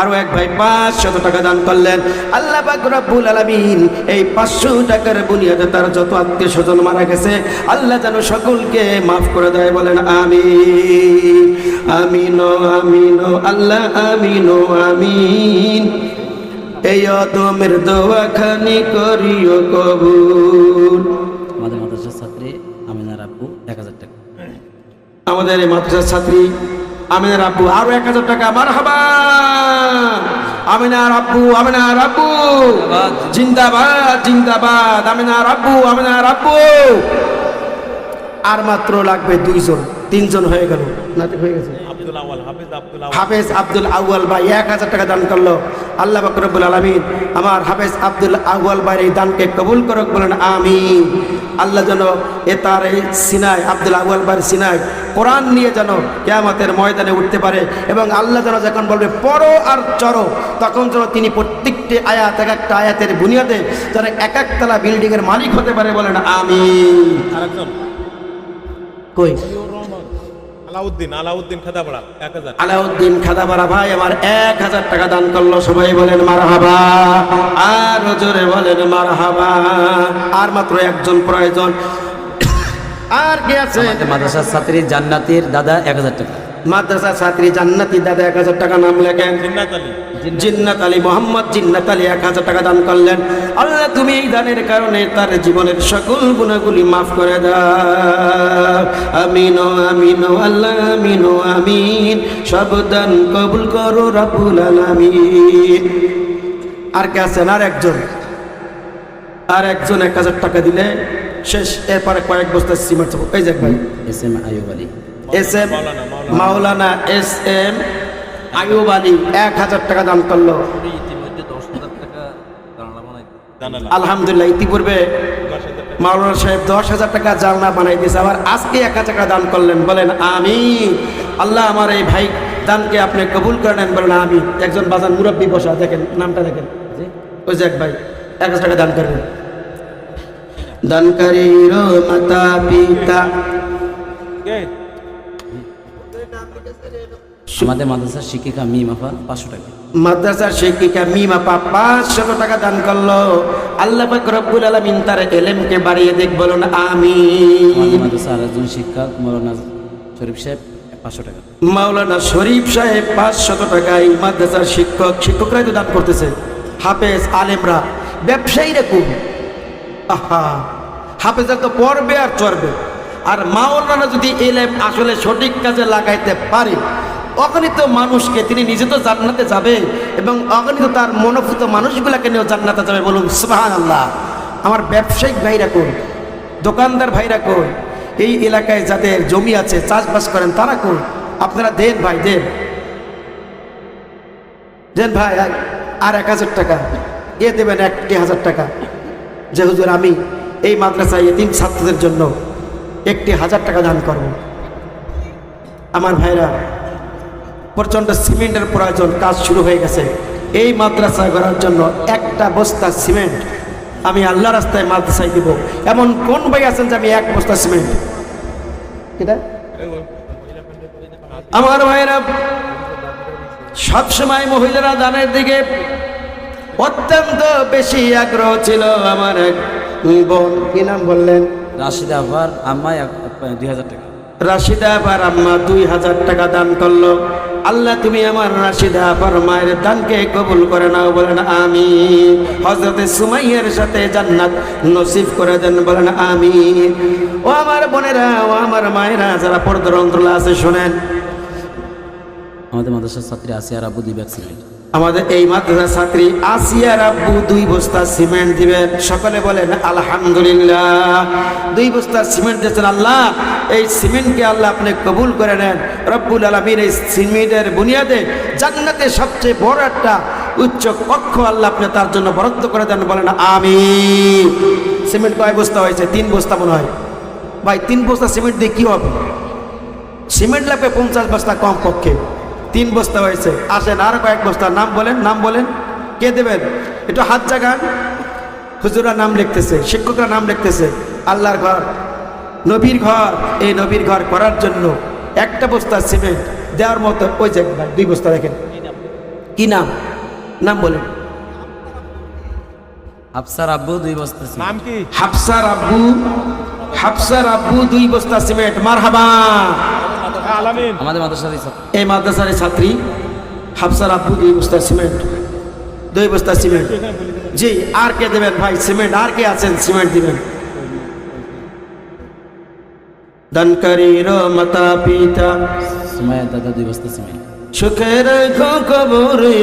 আরও এক ভাই পাঁচশত টাকা দান করলেন। আল্লাহ পাক রব্বুল আলামিন এই পাঁচশো টাকার বুনিয়াদে তার যত আত্মীয় স্বজন মারা গেছে আল্লাহ যেন সকলকে মাফ করে দেয় বলেন আমিন। আমিন আমিন আল্লাহ আমিন আমিন। এই অদমের দোয়াখানি করিও কবুল। আমাদের মাদ্রাসার ছাত্রী আমিনার আব্বু এক হাজার টাকা। আমাদের এই মাদ্রাসার ছাত্রী আমিনার আব্বু আরও এক হাজার টাকা মার হাবা আমিনার আব্বু আমিনার আব্বু। জিন্দাবাদ। জিন্দাবাদ আমিনার আব্বু আমিনার আব্বু। আর মাত্র লাগবে দুইজন তিনজন হয়ে গেল। হয়ে গেছে। হাফিজ আব্দুল আউয়াল। ভাই এক হাজার টাকা দান করল। আল্লাহ বাকরবুল আলমিন আমার হাফেজ আব্দুল আউয়াল ভাইয়ের এই দানকে কবুল করুক বলেন আমি আল্লাহ যেন এ তার এই সিনাই আব্দুল আউয়াল ভাইয়ের সিনাই কোরআন নিয়ে যেন কেয়ামতের ময়দানে উঠতে পারে এবং আল্লাহ যেন যখন বলবে পড়ো আর চড়ো তখন যেন তিনি প্রত্যেকটি আয়াত এক একটা আয়াতের বুনিয়াদে যেন এক একতলা বিল্ডিংয়ের মালিক হতে পারে বলেন আমি আরেকজন। কই? আলাউদ্দিন আলাউদ্দিন খাদাপাড়া এক হাজার। আলাউদ্দিন ভাই আমার এক হাজার টাকা দান করল। সবাই বলেন মারহাবা। আর জোরে বলেন মারহাবা। আর মাত্র একজন প্রয়োজন। আর কে আছে? আমাদের মাদ্রাসার ছাত্রী জান্নাতির দাদা এক হাজার টাকা। মাদ্রাসা ছাত্রী জান্নাতি দাদা এক হাজার টাকা নাম লেখেন। জিন্নাত আলী। মোহাম্মদ জিন্নাত আলী এক হাজার টাকা দান করলেন। আল্লাহ তুমি এই দানের কারণে তার জীবনের সকল গুণাগুলি মাফ করে দাও। আমিন ও আমিন ও আল্লাহ আমিন ও আমিন। সব দান কবুল করো রাবুল আলামিন। আর কে আছেন? আর একজন। আর একজন এক হাজার টাকা দিলে শেষ। এরপরে কয়েক বস্তা সিমেন্ট এই যাক ভাই। S M Ayub Ali. S M Maulana, S M Ayub Ali এক হাজার টাকা দান করল। ইতিমধ্যে দশ হাজার টাকা জানালা বানাই জানালা। আলহামদুলিল্লাহ ইতিপূর্বে। মাওলানা সাহেব দশ হাজার টাকা জালনা বানাই দিয়েছে আবার আজকে এক হাজার টাকা দান করলেন। বলেন আমি আল্লাহ আমার এই ভাই দানকে আপনি কবুল করে নেন বলেন আমি একজন বাজার মুরব্বী বসা দেখেন নামটা দেখেন। ওই যে এক ভাই এক হাজার টাকা দান করবেন। দানকারীর মাতা পিতা কে? আমাদের মাদ্রাসার শিক্ষিকা মি মাফা পাঁচশো টাকা। মাদ্রাসার শিক্ষিকা মিমা পা পাঁচশো টাকা দান করল। আল্লাহ পাক রব্বুল আলমিন তার এলেমকে বাড়িয়ে দেখ বলুন আমি মাদ্রাসার একজন শিক্ষক মৌলানা শরীফ সাহেব পাঁচশো টাকা। মাওলানা শরীফ সাহেব পাঁচশত টাকা এই মাদ্রাসার শিক্ষক শিক্ষকরাই তো দান করতেছে। হাফেজ আলেমরা ব্যবসায়ীরা খুব। আহা হাফেজরা তো পড়বে আর চড়বে। আর মাওলানা যদি এলেম আসলে সঠিক কাজে লাগাইতে পারে অগণিত মানুষকে তিনি নিজে তো জান্নাতে যাবে এবং অগণিত তার মনোভূত মানুষগুলাকে নিয়েও জান্নাতে যাবে বলুন সুবাহান আল্লাহ আমার ব্যবসায়িক ভাইরা কোন দোকানদার ভাইরা কোন এই এলাকায় যাদের জমি আছে, চাষবাস করেন, তারা কোন আপনারা দেন ভাই, দেন। দেন ভাই, আর- এক হাজার টাকা। এ দেবেন একটি হাজার টাকা। যে হুজুর, আমি এই মাদ্রাসায় তিন ছাত্রদের জন্য একটি হাজার টাকা দান করব। আমার ভাইরা প্রচণ্ড সিমেন্টের প্রয়োজন কাজ শুরু হয়ে গেছে। এই মাদ্রাসা করার জন্য একটা বস্তা সিমেন্ট আমি আল্লাহ রাস্তায় মাদ্রাসায় দিব। এমন কোন ভাই আছেন যে আমি এক বস্তা সিমেন্ট? এটা আমার ভাইরা সবসময় মহিলারা দানের দিকে অত্যন্ত বেশি আগ্রহ ছিল আমার এক বোন। কি নাম বললেন? রাশিদা আবার আম্মা দুই হাজার টাকা। রাশিদা আবার আম্মা দুই হাজার টাকা দান করল। আল্লাহ, তুমি আমার রাশিদা ফরমায়ের মায়ের দানকে কবুল করে নাও, বলেন আমি হজরতে সুমাইয়ের সাথে জান্নাত নসিব করে দেন, বলেন আমি ও আমার বোনেরা, ও আমার মায়েরা, যারা পর্দার অন্তরলা আছে, শোনেন। আমাদের মাদ্রাসার ছাত্রী আছে আর দুই ব্যাগ আমাদের এই মাদ্রাসা ছাত্রী আসিয়ার আব্বু দুই বস্তা সিমেন্ট দিবেন সকলে বলেন, আলহামদুলিল্লাহ। দুই বস্তা সিমেন্ট দিয়েছেন আল্লাহ। এই সিমেন্টকে আল্লাহ আপনি কবুল করে নেন। রব্বুল আলমীর এই সিমেন্টের বুনিয়াদে জান্নাতে সবচেয়ে বড় একটা উচ্চ কক্ষ আল্লাহ আপনি তার জন্য বরাদ্দ করে দেন। বলেন আমি সিমেন্ট কয় বস্তা হয়েছে? তিন বস্তা মনে হয়। ভাই, তিন বস্তা সিমেন্ট দিয়ে কী হবে? সিমেন্ট লাগবে পঞ্চাশ বস্তা কম পক্ষে তিন বস্তা হয়েছে। আসেন আরও কয়েক বস্তা। নাম বলেন নাম বলেন। কে দেবেন? একটু হাত জাগান। হুজুরা নাম লিখতেছে শিক্ষকরা নাম লিখতেছে। আল্লাহর ঘর নবীর ঘর। এই নবীর ঘর করার জন্য একটা বস্তা সিমেন্ট দেওয়ার মতো ওই যে দুই বস্তা দেখেন। কি নাম? নাম বলেন। আফসার আব্বু দুই বস্তা নাম কি? হাফসার আব্বু হাফসার আব্বু দুই বস্তা সিমেন্ট। মারহাবা। আমাদের মাদ্রাসার এই মাদ্রাসার ছাত্রী হাফসার আব্বু দুই বস্তা সিমেন্ট। দুই বস্তা সিমেন্ট। জি আর কে দেবেন ভাই? সিমেন্ট। আর কে আছেন? সিমেন্ট দিবেন। দানকারীর মাতা পিতা। সময় দাদা দুই বস্তা সিমেন্ট। সুখের কবরে,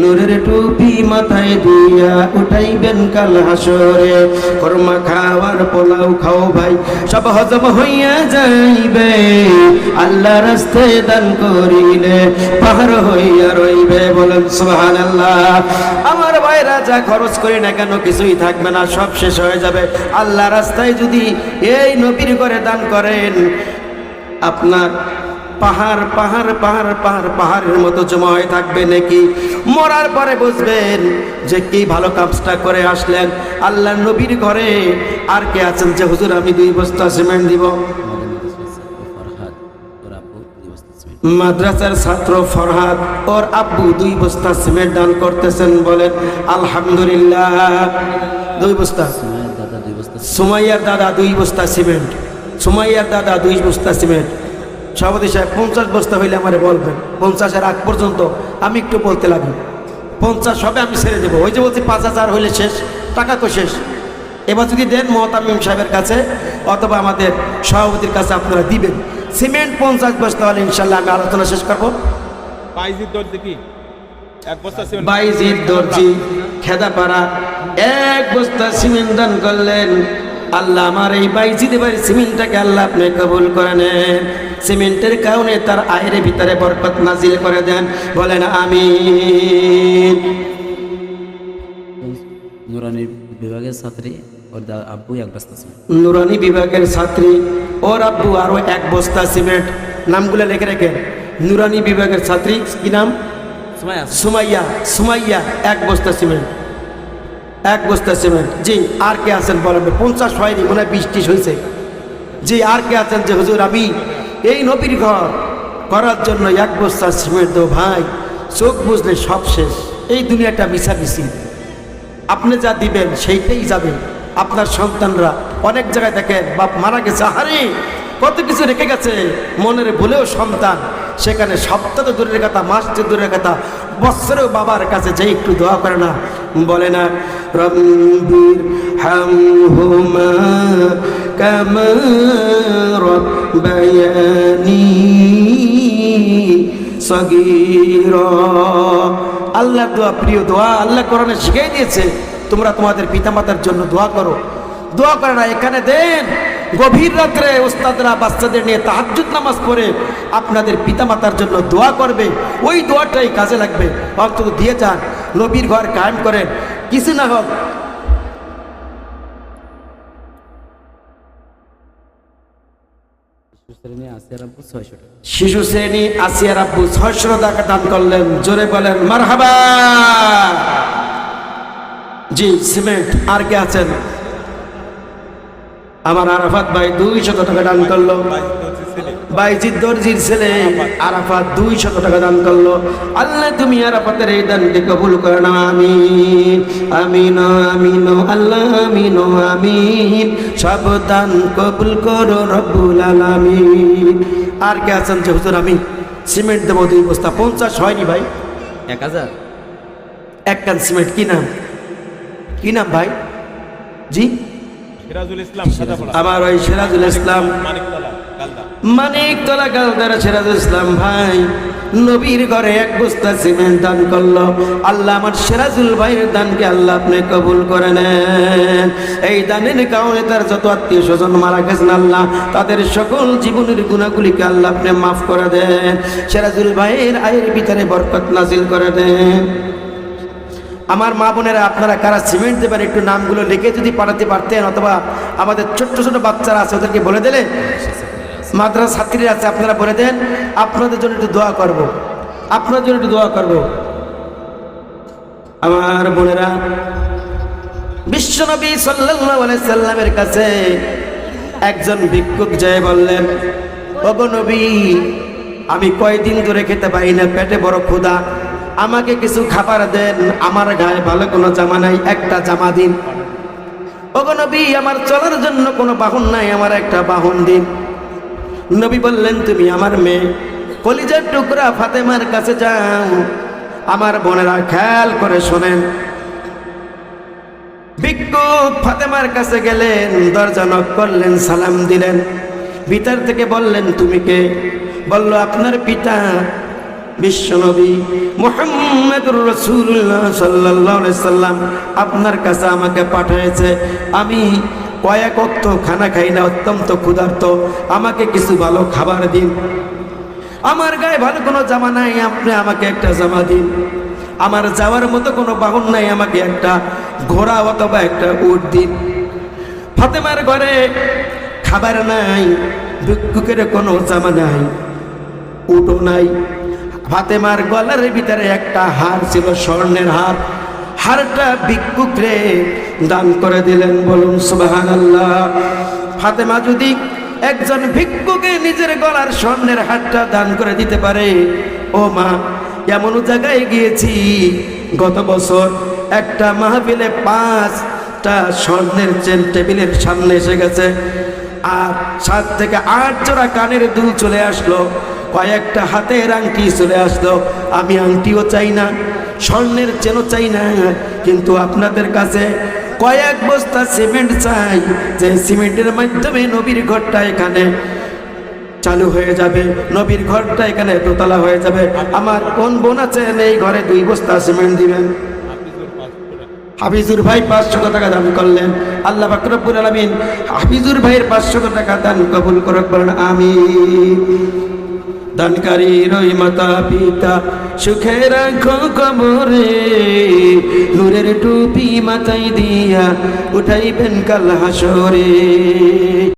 নূরের টুপি মাথায় দিয়া উঠাইবেন কাল হাসরে। কর্মা খাওয়ার পোলাও খাও ভাই, সব হজম হইয়া যাইবে। আল্লাহ রাস্তায় দান করিলে পাহাড় হইয়া রইবে। বলেন সুবহান আল্লাহ আমার ভাইরা যা খরচ করি না কেন, কিছুই থাকবে না, সব শেষ হয়ে যাবে। আল্লাহ রাস্তায় যদি এই নবীর করে দান করেন, আপনার পাহাড় পাহাড় পাহাড় পাহাড়, পাহাড়ের মতো জমা হয়ে থাকবে নাকি? মরার পরে বুঝবেন যে কি ভালো কাজটা করে আসলেন। আল্লাহ নবীর ঘরে আর কে আছেন যে, হুজুর, আমি দুই বস্তা সিমেন্ট দিব? মাদ্রাসার ছাত্র ফরহাদ, ওর আব্বু দুই বস্তা সিমেন্ট দান করতেছেন। বলেন, আলহামদুলিল্লাহ। দুই বস্তা। সুমাইয়ার দাদা দুই বস্তা সিমেন্ট। সুমাইয়ার দাদা দুই বস্তা সিমেন্ট। সভাপতি সাহেব পঞ্চাশ বস্তা হইলে আমারে বলবেন। পঞ্চাশের আগ পর্যন্ত আমি একটু বলতে লাগি। পঞ্চাশ হবে আমি ছেড়ে দেবো। ওই যে বলছি পাঁচ হাজার হইলে শেষ টাকা তো শেষ। এবার যদি দেন মহতামিম সাহেবের কাছে অথবা আমাদের সভাপতির কাছে আপনারা দিবেন। সিমেন্ট পঞ্চাশ বস্তা হলে ইনশাল্লাহ আমি আলোচনা শেষ করব। বাইজির দর্জি কি? এক বস্তা সিমেন্ট। বাইজির দর্জি খেদাপাড়া। এক বস্তা সিমেন্ট দান করলেন। আল্লাহ আমার এই বাইজিদ বাড়ির সিমেন্টটাকে আল্লাহ আপনি কবুল করে নেন। সিমেন্টের কারণে তার আয়ের ভিতরে বরকত নাজিল করে দেন। বলেন আমি নুরানি বিভাগের ছাত্রী ওর আব্বু এক বস্তা নুরানি বিভাগের ছাত্রী ওর আব্বু আরও এক বস্তা সিমেন্ট। নামগুলো লিখে রেখেন। নুরানি বিভাগের ছাত্রী কি নাম? সুমাইয়া। সুমাইয়া এক বস্তা সিমেন্ট। এক বস্তা সিমেন্ট। জি আর কে আছেন বলেন পঞ্চাশ হয়নি মনে হয় বিশ হয়েছে জি আর কে আছেন যে হুজুর আমি? এই নবীর ঘর করার জন্য এক বস্তা সিমেন্ট দেবো ভাই, চোখ বুঝলে সব শেষ। এই দুনিয়াটা মিশামিশি। আপনি যা দিবেন সেইটাই যাবে। আপনার সন্তানরা অনেক জায়গায় দেখেন, বাপ মারা গেছে। আরে কত কিছু রেখে গেছে। মনের বলেও সন্তান। সেখানে সপ্তাহ তো দূরের কথা, মাস তো দূরের কথা। বৎসরেও বাবার কাছে যে একটু দোয়া করে না, বলে না, রব্বির হামহুমা কামা রব্বায়ানি সগীর। আল্লাহর দোয়া, প্রিয় দোয়া আল্লাহ কোরআনে শিখিয়ে দিয়েছে, তোমরা তোমাদের পিতামাতার জন্য দোয়া করো। দোয়া করে না, এখানে দেন। গভীর রাত্রে ওস্তাদরা বাচ্চাদের নিয়ে তাহাজ্জুদ নামাজ পড়ে আপনাদের পিতামাতার জন্য দোয়া করবে। ওই দোয়াটাই কাজে লাগবে। অন্তত দিয়ে যান। নবীর ঘর কায়েম করেন। কিছু না হোক। শিশু শ্রেণি আসিয়ার আব্বু ছয়শো টাকা দান করলেন। জোরে বলেন, মারহাবা! জি, সিমেন্ট আর কে আছেন? আমার আরাফাত ভাই দুই শত টাকা দান করল। বাইজিদ দর্জির ছেলে আরাফাত দুই শত টাকা দান করল। আল্লাহ তুমি আরাফাতের এই দানকে কবুল করে না আমি আমিন আমিন আল্লাহ আমিন আমিন। সব দান কবুল করো রব্বুল আলামিন। আর কে আছেন যে হুজুর আমি সিমেন্ট দেবো দুই বস্তা। পঞ্চাশ হয়নি ভাই। এক হাজার? এক কান সিমেন্ট কি নাম? কি নাম ভাই? জি? আমার ওই সিরাজুল ইসলাম। মানিকতলা গালদা। মানিক তোলা গালদার সিরাজুল ইসলাম ভাই। নবীর ঘরে এক বস্তা সিমেন্ট দান করল। আল্লাহ আমার সিরাজুল ভাইয়ের দানকে আল্লাহ আপনি কবুল করে নেন। এই দানের কারণে তার যত আত্মীয় স্বজন মারা গেছেন আল্লাহ তাদের সকল জীবনের গুণাগুলিকে আল্লাহ আপনি মাফ করে দেন। সিরাজুল ভাইয়ের আয়ের ভিতরে বরকত নাজিল করে দেন। আমার মা বোনেরা, আপনারা কারা সিমেন্ট দেবেন একটু নামগুলো লিখে যদি পাঠাতে পারতেন, অথবা আমাদের ছোট্ট ছোট বাচ্চারা আছে, ওদেরকে বলে দিলে মাদ্রাস ছাত্রীরা আছে, আপনারা বলে দেন, আপনাদের জন্য একটু দোয়া করব। আপনার জন্য একটু দোয়া করব। আমার বোনেরা, বিশ্বনবী সাল্লামের কাছে একজন ভিক্ষুক যায় বললেন নবী, আমি কয়দিন ধরে খেতে পারি না, পেটে বড় ক্ষুধা আমাকে কিছু খাবার দেন। আমার গায়ে ভালো কোনো জামা নাই, একটা জামা দিন। ওগো নবী, আমার চলার জন্য কোনো বাহন নাই, আমার একটা বাহন দিন। নবী বললেন, তুমি আমার মেয়ে। কলিজার টুকরা ফাতেমার কাছে যাও। আমার বোনেরা খেয়াল করে শোনেন। ভিক্ষুক ফাতেমার কাছে গেলেন, দরজা নক করলেন, সালাম দিলেন। ভিতর থেকে বললেন, তুমি কে? বলল, আপনার পিতা। বিশ্বনবী মোহাম্মদুর রসুল্লাহ সাল্লাহ সাল্লাম আপনার কাছে আমাকে পাঠিয়েছে। আমি কয়েক অক্ত খানা খাই না, অত্যন্ত ক্ষুধার্ত। আমাকে কিছু ভালো খাবার দিন। আমার গায়ে ভালো কোনো জামা নাই, আপনি আমাকে একটা জামা দিন। আমার যাওয়ার মতো কোনো বাহন নাই, আমাকে একটা ঘোড়া অথবা একটা উট দিন। ফাতেমার ঘরে খাবার নাই, ভিক্ষুকের কোনো জামা নাই, উটও নাই। ফাতেমার গলার ভিতরে একটা হার ছিল, স্বর্ণের হার। হারটা ভিক্ষুকরে দান করে দিলেন, বলুন সুবাহান আল্লাহ ফাতেমা যদি একজন ভিক্ষুকে নিজের গলার স্বর্ণের হারটা দান করে দিতে পারে, ও মা এমন জায়গায় গিয়েছি, গত বছর একটা মাহফিলে পাঁচটা স্বর্ণের চেন টেবিলের সামনে এসে গেছে। আর সাত থেকে আট জোড়া কানের দুল চলে আসলো। কয়েকটা হাতের আংটি চলে আসলো। আমি আংটিও চাই না, স্বর্ণের চেনও চাই না, কিন্তু আপনাদের কাছে কয়েক বস্তা সিমেন্ট চাই, যে সিমেন্টের মাধ্যমে নবীর ঘরটা এখানে চালু হয়ে যাবে। নবীর ঘরটা এখানে দোতলা হয়ে যাবে। আমার কোন বোন আছেন? এই ঘরে দুই বস্তা সিমেন্ট দিবেন। হাফিজুর ভাই পাঁচশো টাকা দান করলেন। আল্লাহ বাকরবুল আলমিন হাফিজুর ভাইয়ের পাঁচশো টাকা দান কবুল করক, বলেন আমি দানকারী রই মাতা পিতা, সুখে রাখো কবরে। নূরের টুপি মাথায় দিয়া উঠাইবেন কাল হাসরে।